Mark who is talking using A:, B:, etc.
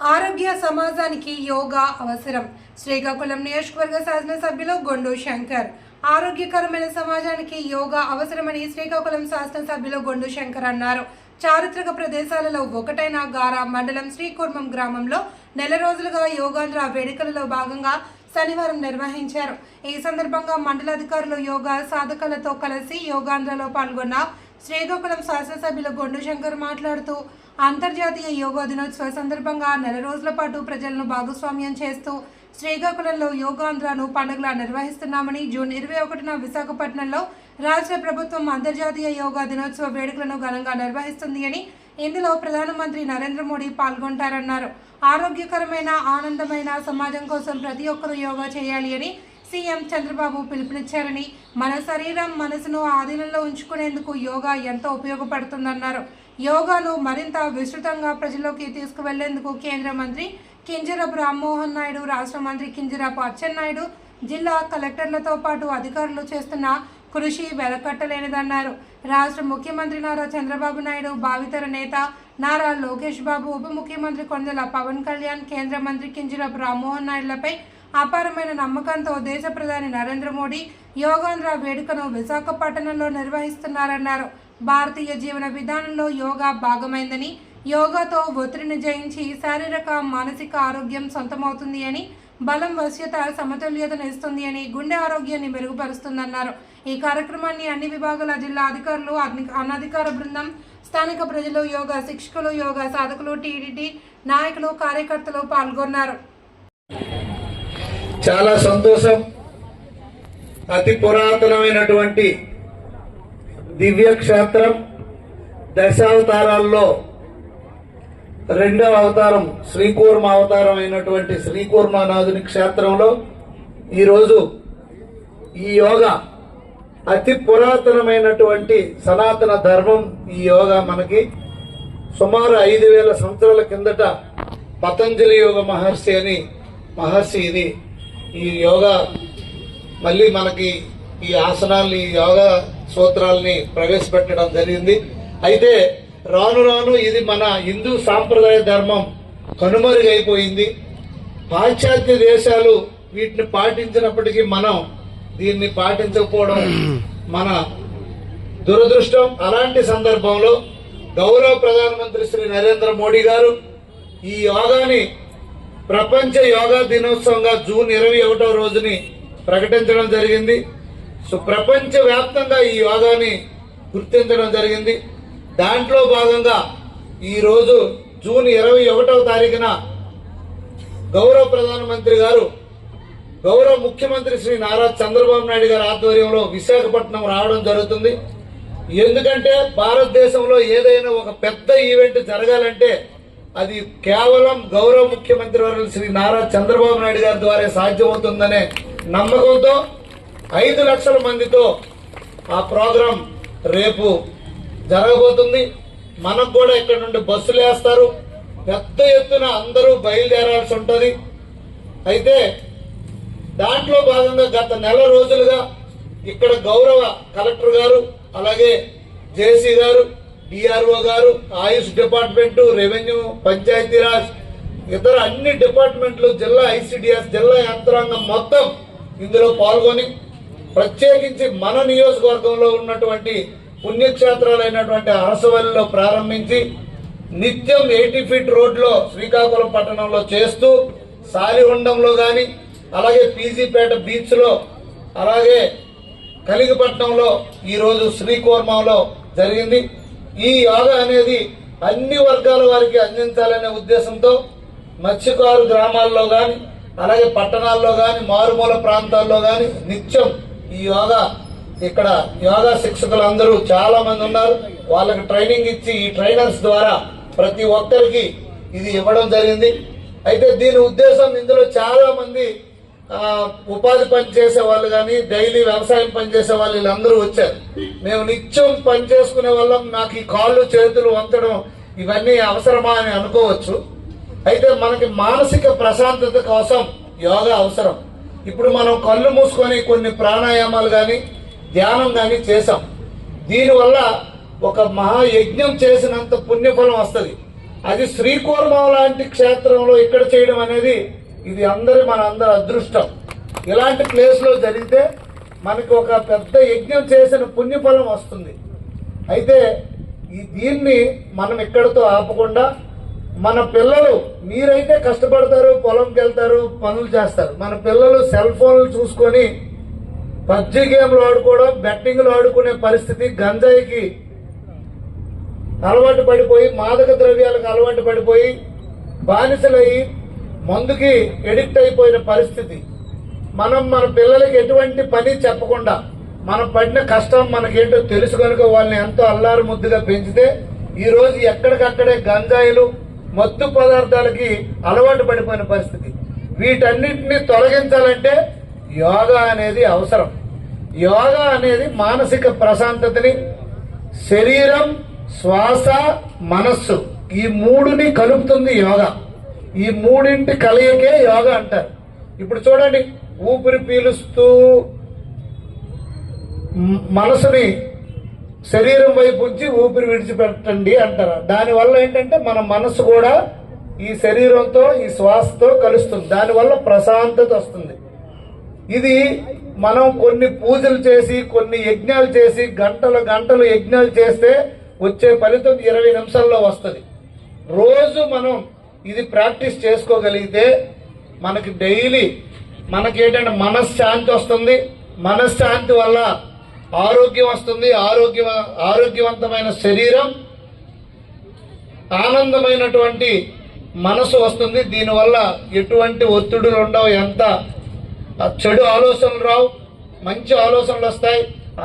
A: ఆరోగ్య సమాజానికి యోగా అవసరం. శ్రీకాకుళం నియోజకవర్గ శాసనసభ్యులు గొండు శంకర్. ఆరోగ్యకరమైన సమాజానికి యోగా అవసరమని శ్రీకాకుళం శాసనసభ్యులు గొండు శంకర్ అన్నారు. చారిత్రక ప్రదేశాలలో ఒకటైన గారా మండలం శ్రీకుర్మం గ్రామంలో నెల రోజులుగా యోగాంధ్ర వేడుకలలో భాగంగా శనివారం నిర్వహించారు. ఈ సందర్భంగా మండలాధికారులు యోగా సాధకులతో కలిసి యోగాంధ్రలో పాల్గొన్న శ్రీకాకుళం శాసనసభ్యులు గొండు శంకర్ మాట్లాడుతూ అంతర్జాతీయ యోగా దినోత్సవ సందర్భంగా నెల రోజుల పాటు ప్రజలను భాగస్వామ్యం చేస్తూ శ్రీకాకుళంలో యోగాంధ్రను పండుగలా నిర్వహిస్తున్నామని జూన్ ఇరవై ఒకటిన విశాఖపట్నంలో రాష్ట్ర ప్రభుత్వం అంతర్జాతీయ యోగా దినోత్సవ వేడుకలను ఘనంగా నిర్వహిస్తుంది అని ఇందులో ప్రధానమంత్రి నరేంద్ర మోడీ పాల్గొంటారన్నారు. ఆరోగ్యకరమైన ఆనందమైన సమాజం కోసం ప్రతి ఒక్కరూ యోగా చేయాలి అని సీఎం చంద్రబాబు పిలుపునిచ్చారని మన శరీరం మనసును ఆధీనంలో ఉంచుకునేందుకు యోగా ఎంతో ఉపయోగపడుతుందన్నారు. యోగాను మరింత విస్తృతంగా ప్రజల్లోకి తీసుకువెళ్ళేందుకు కేంద్ర మంత్రి కింజరపు రామ్మోహన్ నాయుడు రాష్ట్ర మంత్రి కింజరపు అచ్చెన్నాయుడు జిల్లా కలెక్టర్లతో పాటు అధికారులు చేస్తున్న కృషి వెలకట్టలేనిదన్నారు. రాష్ట్ర ముఖ్యమంత్రి నారా చంద్రబాబు నాయుడు భావితర నేత నారా లోకేష్ బాబు ఉప ముఖ్యమంత్రి కొండల పవన్ కళ్యాణ్ కేంద్ర మంత్రి కింజరపు రామ్మోహన్ నాయుడులపై అపారమైన నమ్మకంతో దేశ ప్రధాని నరేంద్ర మోడీ యోగాంధ్ర వేడుకను విశాఖపట్నంలో నిర్వహిస్తున్నారన్నారు. భారతీయ జీవన విధానంలో యోగా భాగమైందని యోగాతో ఒత్తిడిని జయించి శారీరక మానసిక ఆరోగ్యం సొంతమవుతుంది అని బలం వశ్యత సమతుల్యతను ఇస్తుంది అని గుండె ఆరోగ్యాన్ని మెరుగుపరుస్తుందన్నారు. ఈ కార్యక్రమాన్ని అన్ని విభాగాల జిల్లా అధికారులు అనధికార బృందం స్థానిక ప్రజలు యోగా శిక్షకులు యోగా సాధకులు టీడీటీ నాయకులు కార్యకర్తలు పాల్గొన్నారు.
B: చాలా సంతోషం. అతి పురాతనమైనటువంటి దివ్య క్షేత్రం దశావతారాల్లో రెండవ అవతారం శ్రీకూర్మ అవతారం అయినటువంటి శ్రీకూర్మనాథుని క్షేత్రంలో ఈరోజు ఈ యోగా అతి పురాతనమైనటువంటి సనాతన ధర్మం ఈ యోగా మనకి. సుమారు ఐదు వేల సంవత్సరాల కిందట పతంజలి యోగ మహర్షి అని మహర్షి ఇది ఈ యోగా మళ్ళీ మనకి ఈ ఆసనాల్ని ఈ యోగా సూత్రాల్ని ప్రవేశపెట్టడం జరిగింది. అయితే రాను రాను ఇది మన హిందూ సాంప్రదాయ ధర్మం కనుమరుగైపోయింది. పాశ్చాత్య దేశాలు వీటిని పాటించినప్పటికీ మనం దీన్ని పాటించకపోవడం మన దురదృష్టం. అలాంటి సందర్భంలో గౌరవ ప్రధానమంత్రి శ్రీ నరేంద్ర మోడీ గారు ఈ యోగాని ప్రపంచ యోగా దినోత్సవంగా జూన్ ఇరవై ఒకటో రోజుని ప్రకటించడం జరిగింది. సో ప్రపంచ వ్యాప్తంగా ఈ యోగాని గుర్తించడం జరిగింది. దాంట్లో భాగంగా ఈరోజు జూన్ ఇరవై ఒకటవ తారీఖున గౌరవ ప్రధానమంత్రి గారు గౌరవ ముఖ్యమంత్రి శ్రీ నారా చంద్రబాబు నాయుడు గారి ఆధ్వర్యంలో విశాఖపట్నం రావడం జరుగుతుంది. ఎందుకంటే భారతదేశంలో ఏదైనా ఒక పెద్ద ఈవెంట్ జరగాలంటే అది కేవలం గౌరవ ముఖ్యమంత్రి వర్యులు శ్రీ నారా చంద్రబాబు నాయుడు గారి ద్వారా సాధ్యమవుతుందనే నమ్మకంతో ఐదు లక్షల మందితో ఆ ప్రోగ్రాం రేపు జరగబోతుంది. మనకు కూడా ఇక్కడ నుండి బస్సులు వేస్తారు. పెద్ద ఎత్తున అందరూ బయలుదేరాల్సి ఉంటుంది. అయితే దాంట్లో భాగంగా గత నెల రోజులుగా ఇక్కడ గౌరవ కలెక్టర్ గారు అలాగే జేసీ గారు డిఆర్ఓ గారు ఆయుష్ డిపార్ట్మెంట్ రెవెన్యూ పంచాయతీరాజ్ ఇతర అన్ని డిపార్ట్మెంట్లు జిల్లా ఐసిడిఎస్ జిల్లా యంత్రాంగం మొత్తం ఇందులో పాల్గొని ప్రత్యేకించి మన నియోజకవర్గంలో ఉన్నటువంటి పుణ్యక్షేత్రాలైనటువంటి అరసవల్లిలో ప్రారంభించి నిత్యం ఎయిటీ ఫీట్ రోడ్లో శ్రీకాకుళం పట్టణంలో చేస్తూ సాలిహుండంలో కానీ అలాగే పీజీపేట బీచ్లో అలాగే కలిగిపట్నంలో ఈరోజు శ్రీకూర్మంలో జరిగింది. ఈ యోగా అనేది అన్ని వర్గాల వారికి అందించాలనే ఉద్దేశంతో మత్స్యకారు గ్రామాల్లో కానీ అలాగే పట్టణాల్లో కానీ మారుమూల ప్రాంతాల్లో కానీ నిత్యం ఈ యోగా ఇక్కడ యోగా శిక్షకులు అందరూ చాలా మంది ఉన్నారు. వాళ్ళకి ట్రైనింగ్ ఇచ్చి ఈ ట్రైనర్స్ ద్వారా ప్రతి ఒక్కరికి ఇది ఇవ్వడం జరిగింది. అయితే దీని ఉద్దేశం ఇందులో చాలా మంది ఉపాధి పని చేసే వాళ్ళు కానీ డైలీ వ్యవసాయం పని చేసే వాళ్ళు వీళ్ళందరూ వచ్చారు. మేము నిత్యం పని చేసుకునే వాళ్ళం. నాకు ఈ కాళ్ళు చేతులు వంతడం ఇవన్నీ అవసరమా అని అనుకోవచ్చు. అయితే మనకి మానసిక ప్రశాంతత కోసం యోగా అవసరం. ఇప్పుడు మనం కళ్ళు మూసుకొని కొన్ని ప్రాణాయామాలు కానీ ధ్యానం కానీ చేసాం దీనివల్ల ఒక మహాయజ్ఞం చేసినంత పుణ్యఫలం వస్తుంది. అది శ్రీకూర్మం లాంటి క్షేత్రంలో ఇక్కడ చేయడం అనేది ఇది అందరి మన అందరి అదృష్టం. ఇలాంటి ప్లేస్లో జరిగితే మనకు ఒక పెద్ద యజ్ఞం చేసిన పుణ్యఫలం వస్తుంది. అయితే ఈ దీన్ని మనం ఇక్కడతో ఆపకుండా మన పిల్లలు మీరైతే కష్టపడతారు పొలంకి వెళ్తారు పనులు చేస్తారు. మన పిల్లలు సెల్ ఫోన్లు చూసుకొని పబ్జి గేమ్లు ఆడుకోవడం బెట్టింగ్లు ఆడుకునే పరిస్థితి గంజాయికి అలవాటు పడిపోయి మాదక ద్రవ్యాలకు అలవాటు పడిపోయి బానిసలయ్యి మందుకి ఎడిక్ట్ అయిపోయిన పరిస్థితి. మనం మన పిల్లలకి ఎటువంటి పని చెప్పకుండా మనం పడిన కష్టం మనకేంటో తెలుసు కనుక వాళ్ళని ఎంతో అల్లారు ముద్దుగా పెంచితే ఈరోజు ఎక్కడికక్కడే గంజాయిలు మత్తు పదార్థాలకి అలవాటు పడిపోయిన పరిస్థితి. వీటన్నిటిని తొలగించాలంటే యోగా అనేది అవసరం. యోగా అనేది మానసిక ప్రశాంతతని శరీరం శ్వాస మనస్సు ఈ మూడుని కలుపుతుంది యోగా. ఈ మూడింటి కలయికే యోగా అంటారు. ఇప్పుడు చూడండి ఊపిరి పీలుస్తూ మనసుని శరీరం వైపు ఉంచి ఊపిరి విడిచిపెట్టండి అంటారు. దానివల్ల ఏంటంటే మన మనసు కూడా ఈ శరీరంతో ఈ శ్వాసతో కలుస్తుంది. దానివల్ల ప్రశాంతత వస్తుంది. ఇది మనం కొన్ని పూజలు చేసి కొన్ని యజ్ఞాలు చేసి గంటలు గంటలు యజ్ఞాలు చేస్తే వచ్చే ఫలితం ఇరవై నిమిషాల్లో వస్తుంది. రోజు మనం ఇది ప్రాక్టీస్ చేసుకోగలిగితే మనకి డైలీ మనకి ఏంటంటే మనశ్శాంతి వస్తుంది. మనశ్శాంతి వల్ల ఆరోగ్యం వస్తుంది. ఆరోగ్య ఆరోగ్యవంతమైన శరీరం ఆనందమైనటువంటి మనసు వస్తుంది. దీనివల్ల ఎటువంటి ఒత్తిడులు ఉండవు. ఎంత చెడు ఆలోచనలు రావు. మంచి ఆలోచనలు వస్తాయి.